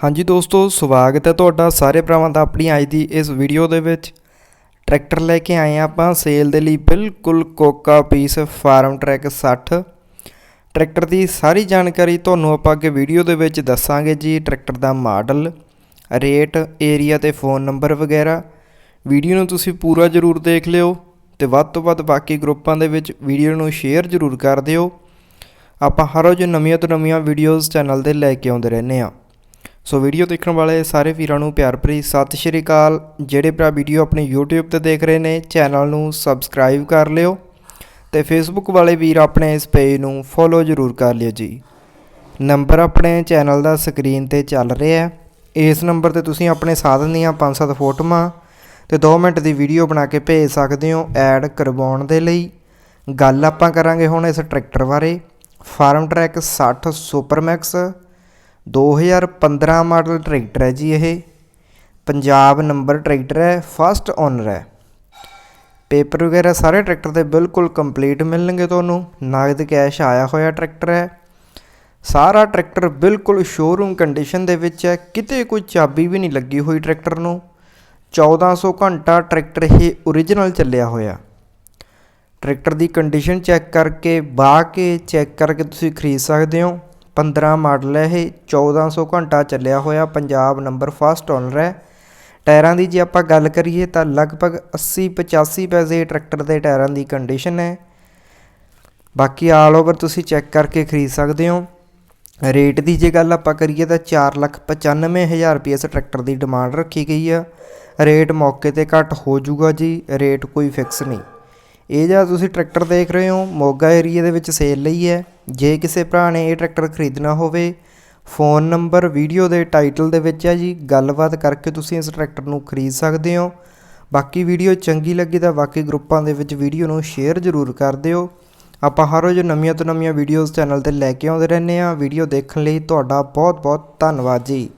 ਹਾਂਜੀ ਦੋਸਤੋ, ਸਵਾਗਤ ਹੈ ਤੁਹਾਡਾ ਸਾਰੇ ਭਰਾਵਾਂ ਦਾ ਆਪਣੀ ਅੱਜ ਦੀ ਇਸ ਵੀਡੀਓ ਦੇ ਵਿੱਚ। ਟਰੈਕਟਰ ਲੈ ਕੇ ਆਏ ਹਾਂ ਆਪਾਂ, ਸੇਲ ਦੇ ਲਈ ਬਿਲਕੁਲ ਕੋਕਾ ਪੀਸ, ਫਾਰਮ ਟਰੈਕ 60 ਟਰੈਕਟਰ ਦੀ ਸਾਰੀ ਜਾਣਕਾਰੀ ਤੁਹਾਨੂੰ ਆਪਾਂ ਅੱਗੇ ਵੀਡੀਓ ਦੇ ਵਿੱਚ ਦੱਸਾਂਗੇ ਜੀ, ਟਰੈਕਟਰ ਦਾ ਮਾਡਲ, ਰੇਟ ਏਰੀਆ ਤੇ ਫੋਨ ਨੰਬਰ ਵਗੈਰਾ। ਵੀਡੀਓ ਨੂੰ ਤੁਸੀਂ ਪੂਰਾ ਜ਼ਰੂਰ ਦੇਖ ਲਿਓ ਤੇ ਵੱਧ ਤੋਂ ਵੱਧ ਬਾਕੀ ਗਰੁੱਪਾਂ ਦੇ ਵਿੱਚ ਵੀਡੀਓ ਨੂੰ ਸ਼ੇਅਰ ਜ਼ਰੂਰ ਕਰ ਦਿਓ। ਆਪਾਂ ਹਰ ਰੋਜ਼ ਨਵੀਆਂ ਤੋਂ ਨਵੀਆਂ ਵੀਡੀਓਜ਼ ਚੈਨਲ ਤੇ ਲੈ ਕੇ ਆਉਂਦੇ ਰਹਿੰਦੇ ਆ ਸੋ ਵੀਡੀਓ ਦੇਖਣ ਵਾਲੇ ਸਾਰੇ ਵੀਰਾਂ ਨੂੰ ਪਿਆਰ ਭਰੀ ਸਤਿ ਸ਼੍ਰੀ ਅਕਾਲ। ਜਿਹੜੇ ਭਰਾ ਵੀਡੀਓ ਆਪਣੇ YouTube ਤੇ ਦੇਖ ਰਹੇ ਨੇ, ਚੈਨਲ ਨੂੰ ਸਬਸਕ੍ਰਾਈਬ ਕਰ ਲਿਓ ਤੇ Facebook ਵਾਲੇ ਵੀਰ ਆਪਣੇ ਇਸ ਪੇਜ ਨੂੰ ਫੋਲੋ ਜ਼ਰੂਰ ਕਰ ਲਿਓ ਜੀ। ਨੰਬਰ ਆਪਣੇ ਚੈਨਲ ਦਾ ਸਕਰੀਨ ਤੇ ਚੱਲ ਰਿਹਾ ਹੈ। ਇਸ ਨੰਬਰ ਤੇ ਤੁਸੀਂ ਆਪਣੇ ਸਾਧਨ ਦੀਆਂ 5-7 ਫੋਟੋਆਂ ਤੇ 2 ਮਿੰਟ ਦੀ ਵੀਡੀਓ ਬਣਾ ਕੇ ਭੇਜ ਸਕਦੇ ਹੋ ਐਡ ਕਰਵਾਉਣ ਦੇ ਲਈ। ਗੱਲ ਆਪਾਂ ਕਰਾਂਗੇ ਹੁਣ ਇਸ ਟਰੈਕਟਰ ਬਾਰੇ। Farm trac 60 supermax 2015 model tractor ਹੈ ਜੀ ਇਹ। ਪੰਜਾਬ ਨੰਬਰ ਟਰੈਕਟਰ ਹੈ ਫਸਟ ਓਨਰ ਹੈ। ਪੇਪਰ ਵਗੈਰਾ ਸਾਰੇ ਟਰੈਕਟਰ ਦੇ ਬਿਲਕੁਲ ਕੰਪਲੀਟ ਮਿਲਣਗੇ ਤੁਹਾਨੂੰ। ਨਗਦ ਕੈਸ਼ ਆਇਆ ਹੋਇਆ ਟਰੈਕਟਰ ਹੈ। ਸਾਰਾ ਟਰੈਕਟਰ ਬਿਲਕੁਲ ਸ਼ੋਰੂਮ ਕੰਡੀਸ਼ਨ ਦੇ ਵਿੱਚ ਹੈ। ਕਿਤੇ ਕੋਈ ਚਾਬੀ ਵੀ ਨਹੀਂ ਲੱਗੀ ਹੋਈ ਟਰੈਕਟਰ ਨੂੰ। 1400 ਘੰਟਾ ਟਰੈਕਟਰ ਇਹ ਓਰੀਜਨਲ ਚੱਲਿਆ ਹੋਇਆ। ਟਰੈਕਟਰ ਦੀ ਕੰਡੀਸ਼ਨ ਚੈੱਕ ਕਰਕੇ ਬਾ ਕੇ ਚੈੱਕ ਕਰਕੇ ਤੁਸੀਂ ਖਰੀਦ ਸਕਦੇ ਹੋ। 15 ਮਾਡਲ ਹੈ ਇਹ 1400 ਘੰਟਾ ਚੱਲਿਆ ਹੋਇਆ, ਪੰਜਾਬ ਨੰਬਰ ਫਸਟ ਓਨਰ ਹੈ। ਟਾਇਰਾਂ ਦੀ ਜੇ ਆਪਾਂ ਗੱਲ ਕਰੀਏ ਤਾਂ ਲਗਭਗ 80 85 ਪੈਸੇ ਟਰੈਕਟਰ ਦੇ ਟਾਇਰਾਂ ਦੀ ਕੰਡੀਸ਼ਨ ਹੈ। ਬਾਕੀ ਆਲ ਓਵਰ ਤੁਸੀਂ ਚੈੱਕ ਕਰਕੇ ਖਰੀਦ ਸਕਦੇ ਹੋ। ਰੇਟ ਦੀ ਜੇ ਗੱਲ ਆਪਾਂ ਕਰੀਏ ਤਾਂ 495000 ਰੁਪਏ ਇਸ ਟਰੈਕਟਰ ਦੀ ਡਿਮਾਂਡ ਰੱਖੀ ਗਈ ਆ। ਰੇਟ ਮੌਕੇ ਤੇ ਘੱਟ ਹੋ ਜਾਊਗਾ ਜੀ ਰੇਟ ਕੋਈ ਫਿਕਸ ਨਹੀਂ। ਇਹ ਜਿਹੜਾ ਤੁਸੀਂ ਟਰੈਕਟਰ ਦੇਖ ਰਹੇ ਹੋ, ਮੋਗਾ ਏਰੀਆ ਦੇ ਵਿੱਚ ਸੇਲ ਲਈ ਹੈ। ਜੇ ਕਿਸੇ ਭਰਾ ਨੇ ਇਹ ਟਰੈਕਟਰ ਖਰੀਦਣਾ ਹੋਵੇ ਫੋਨ ਨੰਬਰ ਵੀਡੀਓ ਦੇ ਟਾਈਟਲ ਦੇ ਵਿੱਚ ਹੈ ਜੀ। ਗੱਲਬਾਤ ਕਰਕੇ ਤੁਸੀਂ ਇਸ ਟਰੈਕਟਰ ਨੂੰ ਖਰੀਦ ਸਕਦੇ ਹੋ। ਬਾਕੀ ਵੀਡੀਓ ਚੰਗੀ ਲੱਗੀ ਤਾਂ ਬਾਕੀ ਗਰੁੱਪਾਂ ਦੇ ਵਿੱਚ ਵੀਡੀਓ ਨੂੰ ਸ਼ੇਅਰ ਜ਼ਰੂਰ ਕਰ ਦਿਓ। ਆਪਾਂ ਹਰ ਰੋਜ਼ ਨਵੀਆਂ ਤੋਂ ਨਵੀਆਂ ਵੀਡੀਓਜ਼ ਚੈਨਲ ਤੇ ਲੈ ਕੇ ਆਉਂਦੇ ਰਹਿੰਦੇ ਆ ਵੀਡੀਓ ਦੇਖਣ ਲਈ ਤੁਹਾਡਾ ਬਹੁਤ ਬਹੁਤ ਧੰਨਵਾਦ ਜੀ।